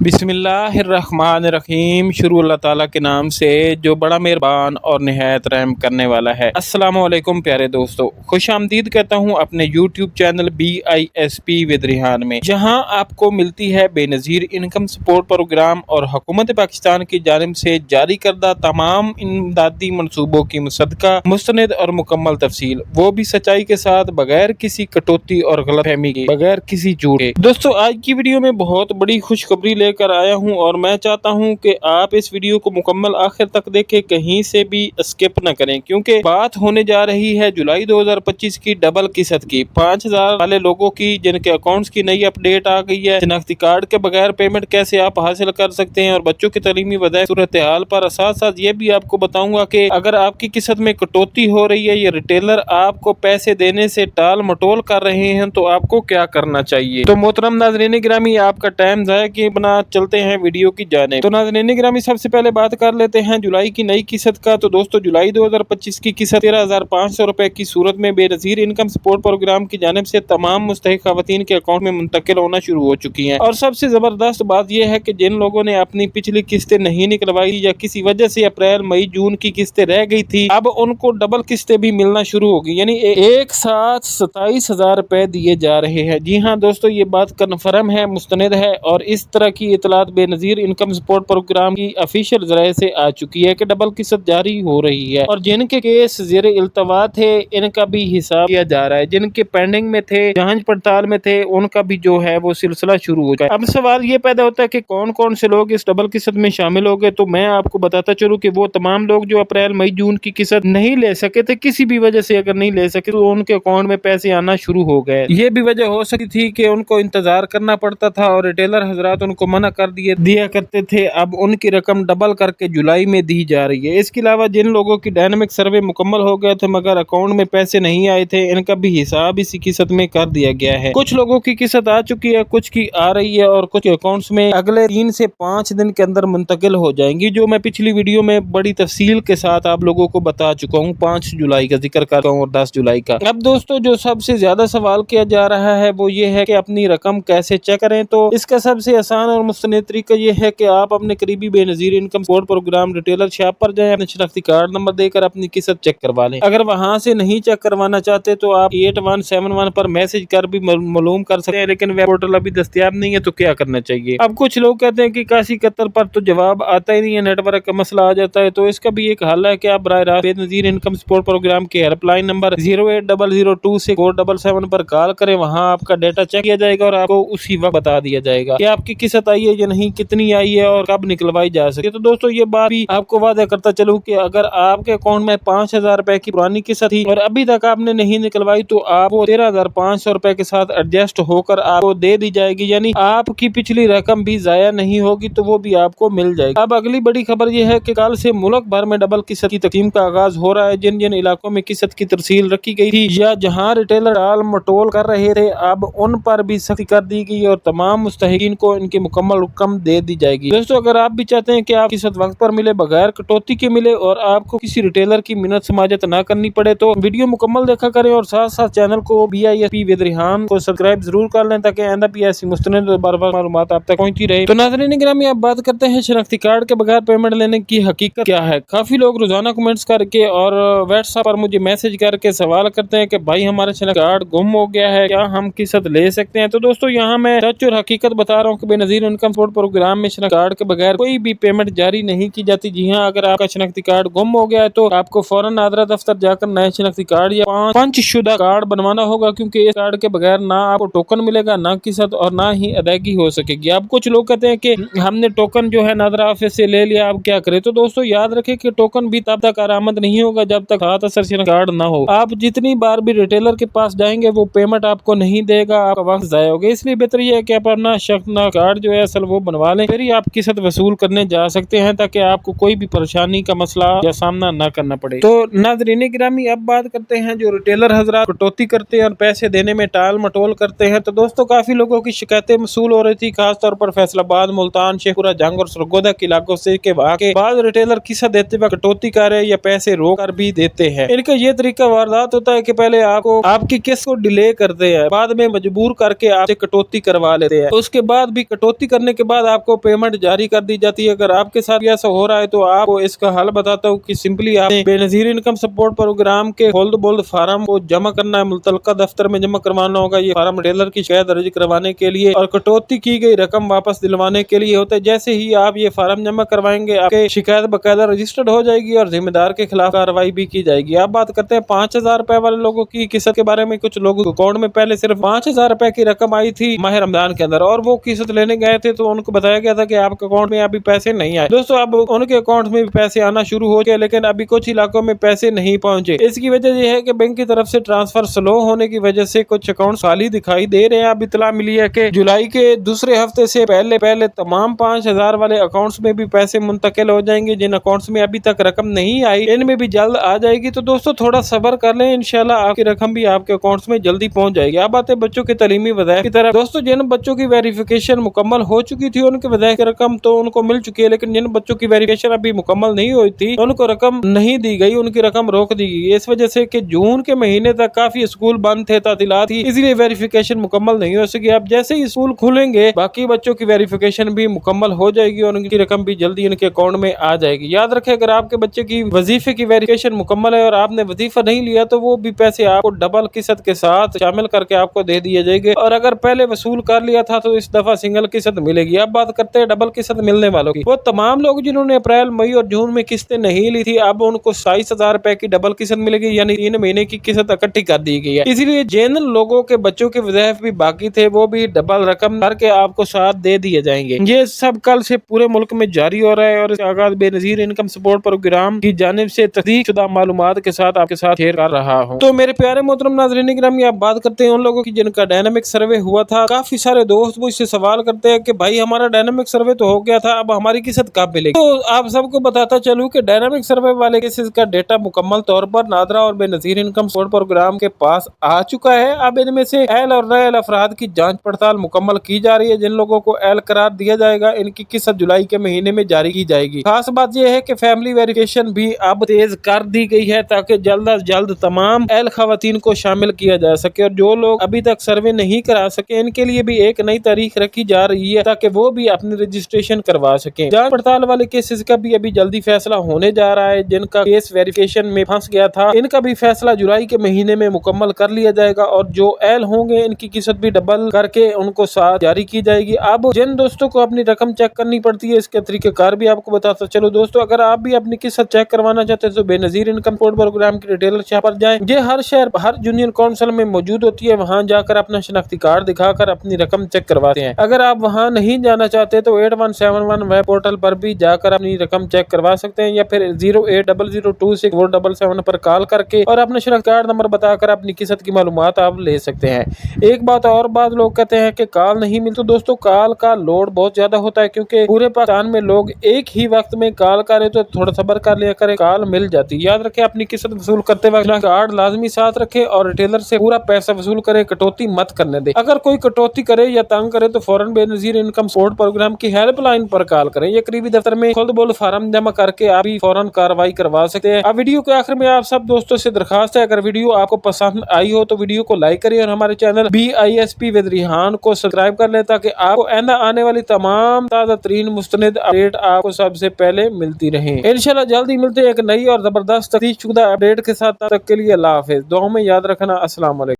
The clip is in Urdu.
بسم اللہ الرحمن الرحیم۔ شروع اللہ تعالیٰ کے نام سے جو بڑا مہربان اور نہایت رحم کرنے والا ہے۔ السلام علیکم پیارے دوستو۔ خوش آمدید کہتا ہوں اپنے YouTube channel B I S پی ودریحان میں۔ جہاں آپ کو ملتی ہے بے نظیر انکم سپورٹ پروگرام اور حکومت پاکستان کی جانب سے جاری کردہ تمام امدادی منصوبوں کی مصدقہ، مستند اور مکمل تفصیل۔ وہ بھی سچائی کے ساتھ بغیر کسی کٹوتی اور غلط فہمی کے، بغیر کسی جھوٹ کے۔ دوستو، آج کی ویڈیو میں بہت بڑی خوشخبری لے کر آیا ہوں اور میں چاہتا ہوں کہ آپ اس ویڈیو کو مکمل آخر تک دیکھیں، کہیں سے بھی اسکپ نہ کریں۔ کیونکہ بات ہونے جا رہی ہے جولائی دو ہزار پچیس کی ڈبل قسط کی۔ پانچ ہزار والے لوگوں کی جن کے اکاؤنٹس کی نئی اپڈیٹ آ گئی ہے، شناختی کارڈ کے بغیر پیمنٹ کیسے آپ حاصل کر سکتے ہیں اور بچوں کی تعلیمی وضع صورتحال پر ساتھ ساتھ یہ بھی آپ کو بتاؤں گا کہ اگر آپ کی قسط میں کٹوتی ہو رہی ہے، یہ ریٹیلر آپ کو پیسے دینے سے ٹال مٹول کر رہے ہیں، تو آپ کو کیا کرنا چاہیے؟ تو محترم ناظرین گرامی، آپ کا ٹائم ضائع کی بنا چلتے ہیں ویڈیو کی جانے تو ناظرین گرامی سب سے پہلے بات کر لیتے ہیں جولائی کی نئی قسط کا۔ تو دوستو، جولائی دو ہزار پچیس کی قسط تیرہ ہزار پانچ سو روپے کی صورت میں بے نظیر انکم سپورٹ پروگرام کی جانب سے تمام مستحق خواتین کے اکاؤنٹ میں منتقل ہونا شروع ہو چکی ہیں۔ اور سب سے زبردست بات یہ ہے کہ جن لوگوں نے اپنی پچھلی قسطیں نہیں نکلوائی یا کسی وجہ سے اپریل، مئی، جون کی قسطیں رہ گئی تھی، اب ان کو ڈبل قسطیں بھی ملنا شروع ہوگی یعنی ایک ساتھ ستائیس ہزار روپے دیے جا رہے ہیں۔ جی ہاں دوستو، یہ بات کنفرم ہے، مستند ہے اور اس طرح کی کی اطلاعات Benazir income support programme کی افیشل ذرائع سے آ چکی ہے کہ ڈبل قسط جاری ہو رہی ہے اور جن کے کیس زیر التوا تھے، ان کا بھی حساب کیا جا رہا ہے۔ جن کے پینڈنگ میں تھے جانچ پڑتال میں تھے، ان کا بھی جو ہے وہ سلسلہ شروع ہو جائے اب سوال یہ پیدا ہوتا ہے کہ کون کون سے لوگ اس ڈبل قسط میں شامل ہو گئے؟ تو میں آپ کو بتاتا چلوں کہ وہ تمام لوگ جو اپریل، مئی، جون کی قسط نہیں لے سکے تھے، کسی بھی وجہ سے اگر نہیں لے سکے تو ان کے اکاؤنٹ میں پیسے آنا شروع ہو گئے۔ یہ بھی وجہ ہو سکتی تھی کہ ان کو انتظار کرنا پڑتا تھا اور ریٹیلر حضرات ان کو منع کر دیے دیا کرتے تھے۔ اب ان کی رقم ڈبل کر کے جولائی میں دی جا رہی ہے۔ اس کے علاوہ جن لوگوں کی ڈائنمک سروے مکمل ہو گیا تھے مگر اکاؤنٹ میں پیسے نہیں آئے تھے، ان کا بھی حساب اسی قسط میں کر دیا گیا ہے۔ کچھ لوگوں کی قسط آ چکی ہے، کچھ کی آ رہی ہے اور کچھ اکاؤنٹس میں اگلے تین سے پانچ دن کے اندر منتقل ہو جائیں گی، جو میں پچھلی ویڈیو میں بڑی تفصیل کے ساتھ آپ لوگوں کو بتا چکا ہوں۔ پانچ جولائی کا ذکر کرتا ہوں اور دس جولائی کا۔ اب دوستو، جو سب سے زیادہ سوال کیا جا رہا ہے وہ یہ ہے کہ اپنی رقم کیسے چیک کریں؟ تو اس کا سب سے آسان اور مستند طریقہ یہ ہے کہ آپ اپنے قریبی Benazir income support program retailer shop پر جائیں، اپنے شناختی کارڈ نمبر دے کر اپنی قسط چیک کروا لیں۔ اگر وہاں سے نہیں چیک کروانا چاہتے تو آپ ایٹ ون سیون ون پر میسج کر بھی معلوم کر سکتے ہیں، لیکن ویب پورٹل ابھی دستیاب نہیں ہے تو کیا کرنا چاہیے؟ اب کچھ لوگ کہتے ہیں کہ کاسی قطر پر تو جواب آتا ہی نہیں ہے نیٹ ورک کا مسئلہ آ جاتا ہے، تو اس کا بھی ایک حل ہے کہ آپ براہ راست Benazir income support programme کے help line number zero eight double zero two سے فور ڈبل سیون پر کال کریں، وہاں آپ کا ڈیٹا چیک کیا جائے گا اور آپ کو اسی وقت بتا دیا جائے گا کہ آپ کی قسط آئی ہے یا نہیں، کتنی آئی ہے اور کب نکلوائی جا سکے تو دوستو، یہ بات بھی آپ کو وعدہ کرتا چلوں کہ اگر آپ کے اکاؤنٹ میں پانچ ہزار روپے کی پرانی قسط تھی اور ابھی تک آپ نے نہیں نکلوائی، تو آپ کو تیرہ ہزار پانچ سو روپے کے ساتھ ایڈجسٹ ہو کر آپ کو دے دی جائے گی۔ یعنی آپ کی پچھلی رقم بھی ضائع نہیں ہوگی، تو وہ بھی آپ کو مل جائے گی۔ اب اگلی بڑی خبر یہ ہے کہ کل سے ملک بھر میں ڈبل قسط کی تقسیم کا آغاز ہو رہا ہے۔ جن جن علاقوں میں قسط کی ترسیل رکھی گئی تھی یا جہاں ریٹیلر ڈال مٹول کر رہے تھے، اب ان پر بھی سختی کر دی گئی اور تمام مستحقین کو ان کی مکمل رقم دے دی جائے گی۔ دوستو، اگر آپ بھی چاہتے ہیں کہ آپ قسط وقت پر ملے، بغیر کٹوتی کے ملے اور آپ کو کسی ریٹیلر کی منت سماجت نہ کرنی پڑے، تو ویڈیو مکمل دیکھا کریں اور ساتھ ساتھ چینل کو بی آئی ایس پی ودریحان کو سبسکرائب ضرور کر لیں تاکہ آئندہ بھی ایسی مستند بار بار معلومات آپ تک پہنچتی رہے۔ تو ناظرین گرامی، آپ بات کرتے ہیں شناختی کارڈ کے بغیر پیمنٹ لینے کی حقیقت کیا ہے؟ کافی لوگ روزانہ کمنٹس کر کے اور واٹس ایپ پر مجھے میسج کر کے سوال کرتے ہیں کہ بھائی، ہمارا شناختی کارڈ گم ہو گیا ہے، کیا ہم قسط لے سکتے ہیں؟ تو دوستو، یہاں میں سچ اور حقیقت بتا رہا ہوں کہ Benazir income support programme میں شناختی کارڈ کے بغیر کوئی بھی پیمنٹ جاری نہیں کی جاتی۔ جی ہاں اگر آپ کا شناختی کارڈ گم ہو گیا ہے تو آپ کو فوراً نادرا دفتر جا کر نئے شناختی کارڈ یا پانچ شدہ کارڈ بنوانا ہوگا، کیونکہ اس کارڈ کے بغیر نہ آپ کو ٹوکن ملے گا، نہ قسط اور نہ ہی ادائیگی ہو سکے گی۔ اب کچھ لوگ کہتے ہیں کہ ہم نے ٹوکن جو ہے نادرا آفس سے لے لیا، اب کیا کرے تو دوستو، یاد رکھے کہ ٹوکن بھی تب تک آرامد نہیں ہوگا جب تک ہاتھ اثر کارڈ نہ ہو۔ آپ جتنی بار بھی ریٹیلر کے پاس جائیں گے، وہ پیمنٹ آپ کو نہیں دے گا، آپ کا وقت ضائع ہوگا۔ اس لیے بہتر یہ ہے کہ آپ اپنا شخص کارڈ جو ہے اصل وہ بنوا لیں۔ پھر ہی آپ قسط وصول کرنے جا سکتے ہیں تاکہ آپ کو کوئی بھی پریشانی کا مسئلہ یا سامنا نہ کرنا پڑے۔ تو ناظرین گرامی، اب بات کرتے ہیں جو ریٹیلر حضرات کٹوتی کرتے ہیں اور پیسے دینے میں ٹال مٹول کرتے ہیں۔ تو دوستو، کافی لوگوں کی شکایتیں مصول ہو رہی تھی خاص طور پر فیصل آباد، ملتان شیخورہ جنگ اور سرگودا کے علاقوں سے کہ وہاں کے بعض ریٹیلر قصہ دیتے ہوئے کٹوتی کرے یا پیسے رو کر بھی دیتے ہیں۔ ان کا یہ طریقہ واردات ہوتا ہے کہ پہلے آپ کو، آپ کی قسط کو ڈیلے کرتے ہیں، بعد میں مجبور کر کے آپ سے کٹوتی کروا لیتے ہیں۔ اس کے بعد بھی کٹوتی کرنے کے بعد آپ کو پیمنٹ جاری کر دی جاتی ہے۔ اگر آپ کے ساتھ ایسا ہو رہا ہے تو آپ کو اس کا حل بتاتا ہوں کہ سمپلی آپ نے Benazir income support programme کے ہولڈ بولڈ فارم کو جمع کرنا ہے۔ متعلقہ دفتر میں جمع کروانا ہوگا۔ یہ فارم ڈیلر کی شکایت درج کروانے کے لیے اور کٹوتی کی گئی رقم واپس دلوانے کے لیے ہوتا ہے۔ جیسے ہی آپ یہ فارم جمع کروائیں گے، آپ کی شکایت باقاعدہ رجسٹرڈ ہو جائے گی اور ذمہ دار کے خلاف کاروائی بھی کی جائے گی۔ آپ بات کرتے ہیں پانچ ہزار روپے والے لوگوں کی۔ قسط کے بارے میں کچھ لوگ اکاؤنٹ میں پہلے صرف پانچ ہزار روپے کی رقم آئی تھی ماہ رمضان کے اندر اور وہ قسط لینے گئے تھے تو ان کو بتایا گیا تھا کہ آپ کے اکاؤنٹ میں ابھی پیسے نہیں آئے۔ دوستوں اب ان کے اکاؤنٹ میں بھی پیسے آنا شروع ہو گئے، لیکن ابھی کچھ علاقوں میں پیسے نہیں پہنچے۔ اس کی وجہ یہ ہے کہ بینک کی طرف سے ٹرانسفر سلو ہونے کی وجہ سے کچھ اکاؤنٹ خالی دکھائی دے رہے ہیں۔ اب اطلاع ملی ہے کہ جولائی کے دوسرے ہفتے سے پہلے پہلے تمام پانچ ہزار والے اکاؤنٹس میں بھی پیسے منتقل ہو جائیں گے، جن اکاؤنٹس میں ابھی تک رقم نہیں آئی۔ ان میں بھی جلد آ جائے گی۔ تو دوستوں تھوڑا صبر کر لیں، انشاءاللہ آپ کی رقم بھی آپ کے اکاؤنٹس میں جلدی پہنچ جائے گی۔ اب آتے بچوں کے تعلیمی وظائف کی طرف۔ دوستوں جن بچوں کی ویریفیکیشن مکمل ہو چکی تھی ان کے وظائف کی رقم تو ان کو مل چکی ہے، لیکن جن بچوں کی ویریفیکیشن ابھی مکمل نہیں ہوئی تھی ان کو رقم نہیں دی گئی، ان کی رقم روک دی گئی۔ اس وجہ سے کہ جون کے مہینے تک کافی اسکول بند تھے، تعطیلات تھی، اس لیے ویریفیکیشن مکمل نہیں ہو سکی۔ اب جیسے ہی اسکول کھلیں گے، باقی بچوں کی ویریفیکیشن بھی مکمل ہو جائے گی اور ان کی رقم بھی جلدی ان کے اکاؤنٹ میں آ جائے گی۔ یاد رکھیں، اگر آپ کے بچے کی وظیفے کی ویریفیکیشن مکمل ہے اور آپ نے وظیفہ نہیں لیا، تو وہ بھی پیسے آپ کو ڈبل قسط کے ساتھ شامل کر کے آپ کو دے دیے جائے گے۔ اور اگر پہلے وصول کر لیا تھا، تو اس دفعہ سنگل قسط ملے گی۔ اب بات کرتے ہیں ڈبل قسط ملنے والوں کی۔ وہ تمام لوگ جنہوں نے اپریل، مئی اور جون میں قسطیں نہیں لی تھی، اب ان کو سائیس ہزار روپے کی ڈبل قسط ملے گی یعنی تین مہینے کی قسط اکٹھی کر دی گئی ہے۔ اسی لیے جن لوگوں کے بچوں کے وظائف بھی باقی تھے، وہ بھی ڈبل رقم کر کے آپ کو ساتھ دے دیے جائیں گے۔ یہ سب کل سے پورے ملک میں جاری ہو رہا ہے اور آغاز بے نظیر انکم سپورٹ پروگرام کی جانب سے تصدیق شدہ معلومات کے ساتھ آپ کے ساتھ شیئر کر رہا ہوں۔ تو میرے پیارے محترم ناظرین گرامی آپ بات کرتے ہیں ان لوگوں کی جن کا ڈائنامک سروے ہوا تھا۔ کافی سارے دوست مجھ سے سوال کرتے ہیں کہ بھائی ہمارا ڈائنامک سروے تو ہو گیا تھا، اب ہماری قسط کب ملے گی؟ تو آپ سب کو بتاتا چلوں کہ ڈائنامک سروے والے کیسز کا ڈیٹا مکمل طور پر نادرا اور بے نظیر انکم سپورٹ پروگرام کے پاس آ چکا ہے۔ اب ان میں سے اہل اور ریل افراد کی جانچ پڑتال مکمل کی جا رہی ہے، جن لوگوں کو اہل قرار دیا جائے گا، ان کی قسط جولائی کے مہینے میں جاری کی جائے گی۔ خاص بات یہ ہے کہ فیملی ویریفیکیشن بھی اب تیز کر دی گئی ہے تاکہ جلد از جلد تمام اہل خواتین کو شامل کیا جا سکے اور جو لوگ ابھی تک سروے نہیں کرا سکے، ان کے لیے بھی ایک نئی تاریخ رکھی جا رہی ہے۔ تاکہ وہ بھی اپنی رجسٹریشن کروا سکیں۔ جانچ پڑتال والے کیسز کا بھی ابھی جلدی فیصلہ ہونے جا رہا ہے۔ جن کا کیس ویریفیکیشن میں پھنس گیا تھا، ان کا بھی فیصلہ جولائی کے مہینے میں مکمل کر لیا جائے گا اور جو اہل ہوں گے، ان کی قسط بھی ڈبل کر کے ان کو ساتھ جاری کی جائے گی۔ اب جن دوستوں کو اپنی رقم چیک کرنی پڑتی ہے، اس کے طریقہ کار بھی آپ کو بتاتا۔ چلو دوستو، اگر آپ بھی اپنی قسط چیک کروانا چاہتے ہیں، تو Benazir income code program کی ریٹیلر شاپ پر جائیں۔ یہ ہر شہر، ہر یونین کونسل میں موجود ہوتی ہے۔ وہاں جا کر اپنا شناختی کارڈ دکھا کر اپنی رقم چیک کرواتے ہیں۔ اگر آپ وہاں نہیں جانا چاہتے تو eight one seven one web portal پر بھی جا کر اپنی رقم چیک کروا سکتے ہیں یا پھر zero eight double zero two six four double seven پر کال کر کے اور اپنا شناختی کارڈ نمبر بتا کر اپنی قسط کی معلومات آپ لے سکتے ہیں۔ ایک بات اور بعض لوگ کہتے ہیں کہ کال نہیں ملتی دوستو کال کا لوڈ بہت زیادہ ہوتا ہے کیونکہ پورے پاکستان میں لوگ ایک ہی وقت میں کال کرے تو تھوڑا صبر کر لیا کرے کال مل جاتی۔ یاد رکھے اپنی قسط وصول کرتے وقت کارڈ لازمی ساتھ رکھے اور ریٹیلر سے پورا پیسہ وصول کرے، کٹوتی مت کرنے دے۔ اگر کوئی کٹوتی کرے یا تنگ کرے تو فوراً Benazir income support programme کی ہیلپ لائن پر کال کریں۔ یا قریبی دفتر میں خود بول فارم جمع کر کے آپ بھی فوراً کاروائی کروا سکتے ہیں۔ اب ویڈیو کے آخر میں آپ سب دوستوں سے درخواست ہے، اگر ویڈیو آپ کو پسند آئی ہو تو ویڈیو کو لائک کریے اور ہمارے channel B I S P with Rehan کو سبسکرائب کر لیں تاکہ آپ کو آئندہ آنے والی تمام تازہ ترین مستند اپڈیٹ آپ کو سب سے پہلے ملتی رہیں۔ انشاءاللہ جلدی ملتے ہیں ایک نئی اور زبردست تفتیش شدہ اپڈیٹ کے ساتھ۔ تک کے لیے اللہ حافظ۔ دعاؤں میں یاد رکھنا السلام علیکم۔